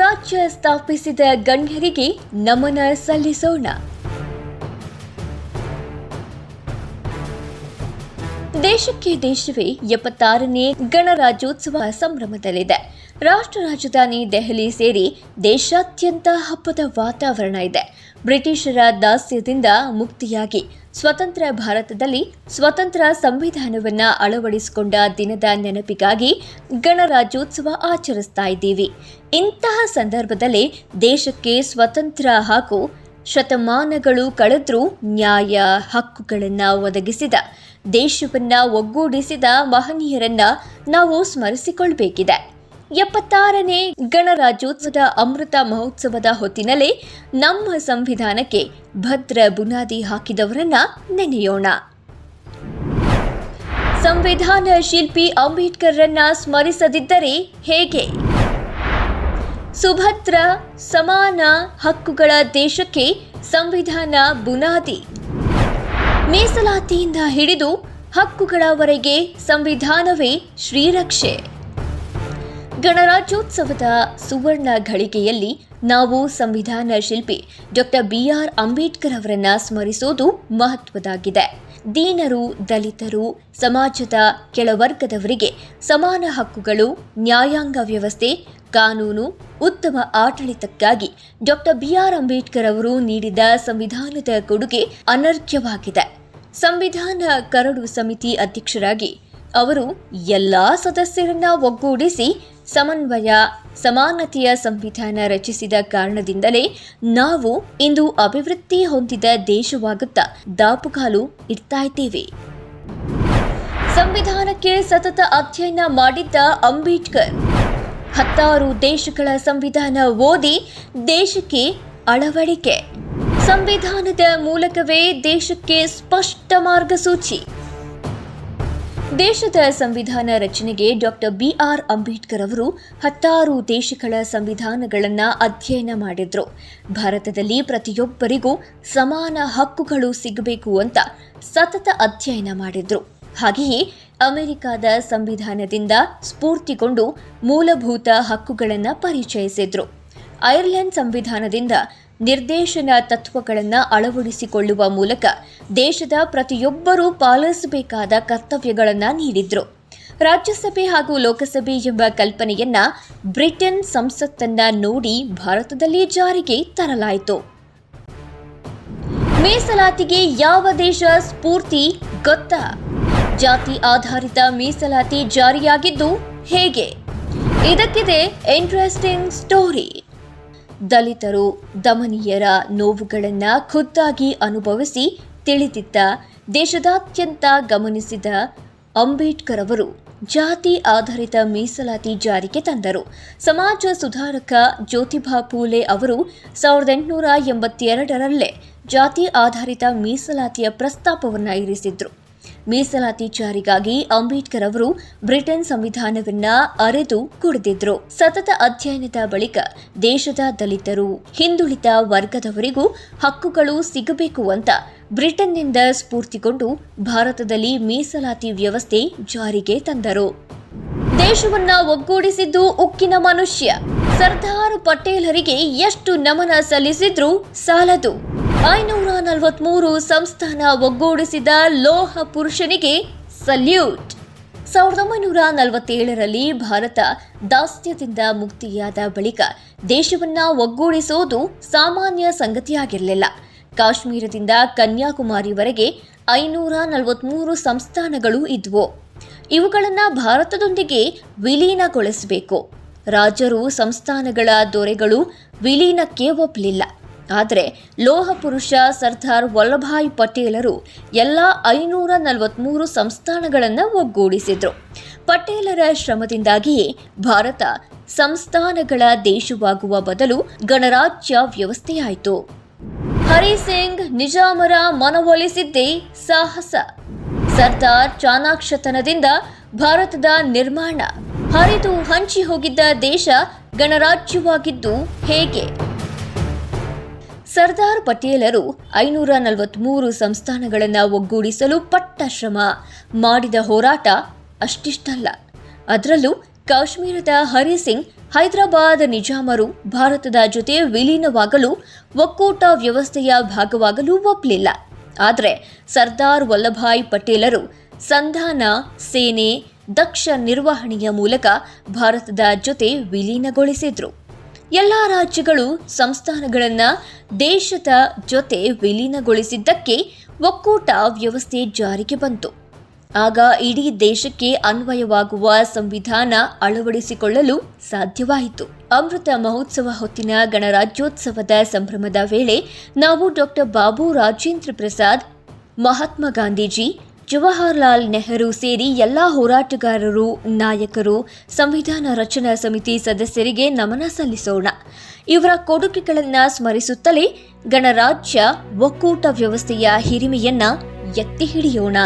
ರಾಜ್ಯ ಸ್ಥಾಪಿಸಿದ ಗಣ್ಯರಿಗೆ ನಮನ ಸಲ್ಲಿಸೋಣ. ದೇಶಕ್ಕೆ ದೇಶವೇ ಎಪ್ಪತ್ತಾರನೇ ಗಣರಾಜ್ಯೋತ್ಸವ ಸಂಭ್ರಮದಲ್ಲಿದೆ. ರಾಷ್ಟ್ರ ರಾಜಧಾನಿ ದೆಹಲಿ ಸೇರಿ ದೇಶಾದ್ಯಂತ ಹಬ್ಬದ ವಾತಾವರಣ ಇದೆ. ಬ್ರಿಟಿಷರ ದಾಸ್ಯದಿಂದ ಮುಕ್ತಿಯಾಗಿ ಸ್ವತಂತ್ರ ಭಾರತದಲ್ಲಿ ಸ್ವತಂತ್ರ ಸಂವಿಧಾನವನ್ನ ಅಳವಡಿಸಿಕೊಂಡ ದಿನದ ನೆನಪಿಗಾಗಿ ಗಣರಾಜ್ಯೋತ್ಸವ ಆಚರಿಸ್ತಾ ಇದ್ದೀವಿ. ಇಂತಹ ಸಂದರ್ಭದಲ್ಲಿ ದೇಶಕ್ಕೆ ಸ್ವತಂತ್ರ ಹಾಗೂ ಶತಮಾನಗಳು ಕಳೆದ್ರೂ ನ್ಯಾಯ ಹಕ್ಕುಗಳನ್ನು ಒದಗಿಸಿದ, ದೇಶವನ್ನು ಒಗ್ಗೂಡಿಸಿದ ಮಹನೀಯರನ್ನು ನಾವು ಸ್ಮರಿಸಿಕೊಳ್ಬೇಕಿದೆ. ಎಪ್ಪತ್ತಾರನೇ ಗಣರಾಜ್ಯೋತ್ಸವದ ಅಮೃತ ಮಹೋತ್ಸವದ ಹೊತ್ತಿನಲ್ಲೇ ನಮ್ಮ ಸಂವಿಧಾನಕ್ಕೆ ಭದ್ರ ಬುನಾದಿ ಹಾಕಿದವರನ್ನ ನೆನೆಯೋಣ. ಸಂವಿಧಾನ ಶಿಲ್ಪಿ ಅಂಬೇಡ್ಕರ್ರನ್ನ ಸ್ಮರಿಸದಿದ್ದರೆ ಹೇಗೆ? ಸುಭದ್ರ ಸಮಾನ ಹಕ್ಕುಗಳ ದೇಶಕ್ಕೆ ಸಂವಿಧಾನ ಬುನಾದಿ. ಮೀಸಲಾತಿಯಿಂದ ಹಿಡಿದು ಹಕ್ಕುಗಳವರೆಗೆ ಸಂವಿಧಾನವೇ ಶ್ರೀರಕ್ಷೆ. ಗಣರಾಜ್ಯೋತ್ಸವದ ಸುವರ್ಣ ಘಳಿಗೆಯಲ್ಲಿ ನಾವು ಸಂವಿಧಾನ ಶಿಲ್ಪಿ ಡಾಕ್ಟರ್ ಬಿಆರ್ ಅಂಬೇಡ್ಕರ್ ಅವರನ್ನ ಸ್ಮರಿಸೋದು ಮಹತ್ವದಾಗಿದೆ. ದೀನರು, ದಲಿತರು, ಸಮಾಜದ ಕೆಳವರ್ಗದವರಿಗೆ ಸಮಾನ ಹಕ್ಕುಗಳು, ನ್ಯಾಯಾಂಗ ವ್ಯವಸ್ಥೆ, ಕಾನೂನು, ಉತ್ತಮ ಆಡಳಿತಕ್ಕಾಗಿ ಡಾಕ್ಟರ್ ಬಿಆರ್ ಅಂಬೇಡ್ಕರ್ ಅವರು ನೀಡಿದ ಸಂವಿಧಾನದ ಕೊಡುಗೆ ಅನರ್ಘ್ಯವಾಗಿದೆ ಸಂವಿಧಾನ ಕರಡು ಸಮಿತಿ ಅಧ್ಯಕ್ಷರಾಗಿ ಅವರು ಎಲ್ಲಾ ಸದಸ್ಯರನ್ನ ಒಗ್ಗೂಡಿಸಿ ಸಮನ್ವಯ, ಸಮಾನತೆಯ ಸಂವಿಧಾನ ರಚಿಸಿದ ಕಾರಣದಿಂದಲೇ ನಾವು ಇಂದು ಅಭಿವೃದ್ಧಿ ಹೊಂದಿದ ದೇಶವಾಗುತ್ತಾ ದಾಪುಗಾಲು ಇಡ್ತಾ ಇದ್ದೇವೆ ಸಂವಿಧಾನಕ್ಕೆ ಸತತ ಅಧ್ಯಯನ ಮಾಡಿದ್ದ ಅಂಬೇಡ್ಕರ್. ಹತ್ತಾರು ದೇಶಗಳ ಸಂವಿಧಾನ ಓದಿ ದೇಶಕ್ಕೆ ಅಳವಡಿಕೆ. ಸಂವಿಧಾನದ ಮೂಲಕವೇ ದೇಶಕ್ಕೆ ಸ್ಪಷ್ಟ ಮಾರ್ಗಸೂಚಿ. ದೇಶದ ಸಂವಿಧಾನ ರಚನೆಗೆ ಡಾಕ್ಟರ್ ಬಿಆರ್ ಅಂಬೇಡ್ಕರ್ ಅವರು ಹತ್ತಾರು ದೇಶಗಳ ಸಂವಿಧಾನಗಳನ್ನು ಅಧ್ಯಯನ ಮಾಡಿದ್ರು. ಭಾರತದಲ್ಲಿ ಪ್ರತಿಯೊಬ್ಬರಿಗೂ ಸಮಾನ ಹಕ್ಕುಗಳು ಸಿಗಬೇಕು ಅಂತ ಸತತ ಅಧ್ಯಯನ ಮಾಡಿದ್ರು. ಹಾಗೆಯೇ ಅಮೆರಿಕದ ಸಂವಿಧಾನದಿಂದ ಸ್ಫೂರ್ತಿಗೊಂಡು ಮೂಲಭೂತ ಹಕ್ಕುಗಳನ್ನು ಪರಿಚಯಿಸಿದ್ರು. ಐರ್ಲೆಂಡ್ ಸಂವಿಧಾನದಿಂದ ನಿರ್ದೇಶನ ತತ್ವಗಳನ್ನು ಅಳವಡಿಸಿಕೊಳ್ಳುವ ಮೂಲಕ ದೇಶದ ಪ್ರತಿಯೊಬ್ಬರೂ ಪಾಲಿಸಬೇಕಾದ ಕರ್ತವ್ಯಗಳನ್ನು ನೀಡಿದ್ರು. ರಾಜ್ಯಸಭೆ ಹಾಗೂ ಲೋಕಸಭೆ ಎಂಬ ಕಲ್ಪನೆಯನ್ನ ಬ್ರಿಟನ್ ಸಂಸತ್ತನ್ನ ನೋಡಿ ಭಾರತದಲ್ಲಿ ಜಾರಿಗೆ ತರಲಾಯಿತು. ಮೀಸಲಾತಿಗೆ ಯಾವ ದೇಶ ಸ್ಫೂರ್ತಿ, ಗೊತ್ತಾ? ಜಾತಿ ಆಧಾರಿತ ಮೀಸಲಾತಿ ಜಾರಿಯಾಗಿದ್ದು ಹೇಗೆ? ಇದಕ್ಕಿದೆ ಇಂಟ್ರೆಸ್ಟಿಂಗ್ ಸ್ಟೋರಿ ದಲಿತರು, ದಮನೀಯರ ನೋವುಗಳನ್ನ ಖುದ್ದಾಗಿ ಅನುಭವಿಸಿ ತಿಳಿದಿದ್ದ ದೇಶದಾದ್ಯಂತ ಗಮನಿಸಿದ ಅಂಬೇಡ್ಕರ್ ಅವರು ಜಾತಿ ಆಧಾರಿತ ಮೀಸಲಾತಿ ಜಾರಿಗೆ ತಂದರು. ಸಮಾಜ ಸುಧಾರಕ ಜ್ಯೋತಿಭಾ ಫೂಲೆ ಅವರು ಸಾವಿರದ ಎಂಟುನೂರ ಎಂಬತ್ತೆರಡರಲ್ಲೇ ಜಾತಿ ಆಧಾರಿತ ಮೀಸಲಾತಿಯ ಪ್ರಸ್ತಾಪವನ್ನು ಇರಿಸಿದ್ರು. ಮೀಸಲಾತಿ ಜಾರಿಗಾಗಿ ಅಂಬೇಡ್ಕರ್ ಅವರು ಬ್ರಿಟನ್ ಸಂವಿಧಾನವನ್ನ ಅರೆದು ಕುಡಿದಿದ್ರು. ಸತತ ಅಧ್ಯಯನದ ಬಳಿಕ ದೇಶದ ದಲಿತರು, ಹಿಂದುಳಿದ ವರ್ಗದವರಿಗೂ ಹಕ್ಕುಗಳು ಸಿಗಬೇಕು ಅಂತ ಬ್ರಿಟನ್ನಿಂದ ಸ್ಫೂರ್ತಿಗೊಂಡು ಭಾರತದಲ್ಲಿ ಮೀಸಲಾತಿ ವ್ಯವಸ್ಥೆ ಜಾರಿಗೆ ತಂದರು. ದೇಶವನ್ನ ಒಗ್ಗೂಡಿಸಿದ್ದು ಉಕ್ಕಿನ ಮನುಷ್ಯ. ಸರ್ದಾರ್ ಪಟೇಲರಿಗೆ ಎಷ್ಟು ನಮನ ಸಲ್ಲಿಸಿದ್ರೂ ಸಾಲದು. ಐನೂರ ನಲವತ್ಮೂರು ಸಂಸ್ಥಾನ ಒಗ್ಗೂಡಿಸಿದ ಲೋಹ ಪುರುಷನಿಗೆ ಸಲ್ಯೂಟ್. ಸಾವಿರದ ಒಂಬೈನೂರ ನಲವತ್ತೇಳರಲ್ಲಿ ಭಾರತ ದಾಸ್ಯದಿಂದ ಮುಕ್ತಿಯಾದ ಬಳಿಕ ದೇಶವನ್ನ ಒಗ್ಗೂಡಿಸೋದು ಸಾಮಾನ್ಯ ಸಂಗತಿಯಾಗಿರಲಿಲ್ಲ. ಕಾಶ್ಮೀರದಿಂದ ಕನ್ಯಾಕುಮಾರಿವರೆಗೆ ಐನೂರ ನಲವತ್ಮೂರು ಸಂಸ್ಥಾನಗಳು ಇದ್ವು. ಇವುಗಳನ್ನು ಭಾರತದೊಂದಿಗೆ ವಿಲೀನಗೊಳಿಸಬೇಕು. ರಾಜರು ಸಂಸ್ಥಾನಗಳ ದೊರೆಗಳು ವಿಲೀನಕ್ಕೆ ಒಪ್ಪಲಿಲ್ಲ. ಆದರೆ ಲೋಹ ಪುರುಷ ಸರ್ದಾರ್ ವಲ್ಲಭಾಯ್ ಪಟೇಲರು ಎಲ್ಲ ಐನೂರ ನಲವತ್ತ್ಮೂರು ಸಂಸ್ಥಾನಗಳನ್ನು ಒಗ್ಗೂಡಿಸಿದರು. ಪಟೇಲರ ಶ್ರಮದಿಂದಾಗಿಯೇ ಭಾರತ ಸಂಸ್ಥಾನಗಳ ದೇಶವಾಗುವ ಬದಲು ಗಣರಾಜ್ಯ ವ್ಯವಸ್ಥೆಯಾಯಿತು. ಹರಿ ಸಿಂಗ್ ನಿಜಾಮರ ಮನವೊಲಿಸಿದ್ದೇ ಸಾಹಸ. ಸರ್ದಾರ್ ಚಾಣಾಕ್ಷತನದಿಂದ ಭಾರತದ ನಿರ್ಮಾಣ. ಹರಿದು ಹಂಚಿ ಹೋಗಿದ್ದ ದೇಶ ಗಣರಾಜ್ಯವಾಗಿದ್ದು ಹೇಗೆ? ಸರ್ದಾರ್ ಪಟೇಲರು ಐನೂರ ನಲವತ್ಮೂರು ಸಂಸ್ಥಾನಗಳನ್ನು ಒಗ್ಗೂಡಿಸಲು ಪಟ್ಟ ಶ್ರಮ. ಮಾಡಿದ ಹೋರಾಟ ಅಷ್ಟಿಷ್ಟಲ್ಲ. ಅದರಲ್ಲೂ ಕಾಶ್ಮೀರದ ಹರಿ ಸಿಂಗ್ ಹೈದರಾಬಾದ್ ನಿಜಾಮರು ಭಾರತದ ಜೊತೆ ವಿಲೀನವಾಗಲು ಒಕ್ಕೂಟ ವ್ಯವಸ್ಥೆಯ ಭಾಗವಾಗಲು ಒಪ್ಪಲಿಲ್ಲ ಆದರೆ ಸರ್ದಾರ್ ವಲ್ಲಭಾಯ್ ಪಟೇಲರು ಸಂಧಾನ, ಸೇನೆ, ದಕ್ಷ ನಿರ್ವಹಣೆಯ ಮೂಲಕ ಭಾರತದ ಜೊತೆ ವಿಲೀನಗೊಳಿಸಿದ್ರು. ಎಲ್ಲ ರಾಜ್ಯಗಳು ಸಂಸ್ಥಾನಗಳನ್ನು ದೇಶದ ಜೊತೆ ವಿಲೀನಗೊಳಿಸಿದ್ದಕ್ಕೆ ಒಕ್ಕೂಟ ವ್ಯವಸ್ಥೆ ಜಾರಿಗೆ ಬಂತು. ಆಗ ಇಡೀ ದೇಶಕ್ಕೆ ಅನ್ವಯವಾಗುವ ಸಂವಿಧಾನ ಅಳವಡಿಸಿಕೊಳ್ಳಲು ಸಾಧ್ಯವಾಯಿತು. ಅಮೃತ ಮಹೋತ್ಸವ ಹೊತ್ತಿನ ಗಣರಾಜ್ಯೋತ್ಸವದ ಸಂಭ್ರಮದ ವೇಳೆ ನಾವು ಡಾಕ್ಟರ್ ಬಾಬು ರಾಜೇಂದ್ರ ಪ್ರಸಾದ್, ಮಹಾತ್ಮ ಗಾಂಧೀಜಿ ಜವಾಹರ್ಲಾಲ್ ನೆಹರು ಸೇರಿ ಎಲ್ಲಾ ಹೋರಾಟಗಾರರು, ನಾಯಕರು, ಸಂವಿಧಾನ ರಚನಾ ಸಮಿತಿ ಸದಸ್ಯರಿಗೆ ನಮನ ಸಲ್ಲಿಸೋಣ. ಇವರ ಕೊಡುಗೆಗಳನ್ನು ಸ್ಮರಿಸುತ್ತಲೇ ಗಣರಾಜ್ಯ ಒಕ್ಕೂಟ ವ್ಯವಸ್ಥೆಯ ಹಿರಿಮೆಯನ್ನ ಎತ್ತಿ ಹಿಡಿಯೋಣ.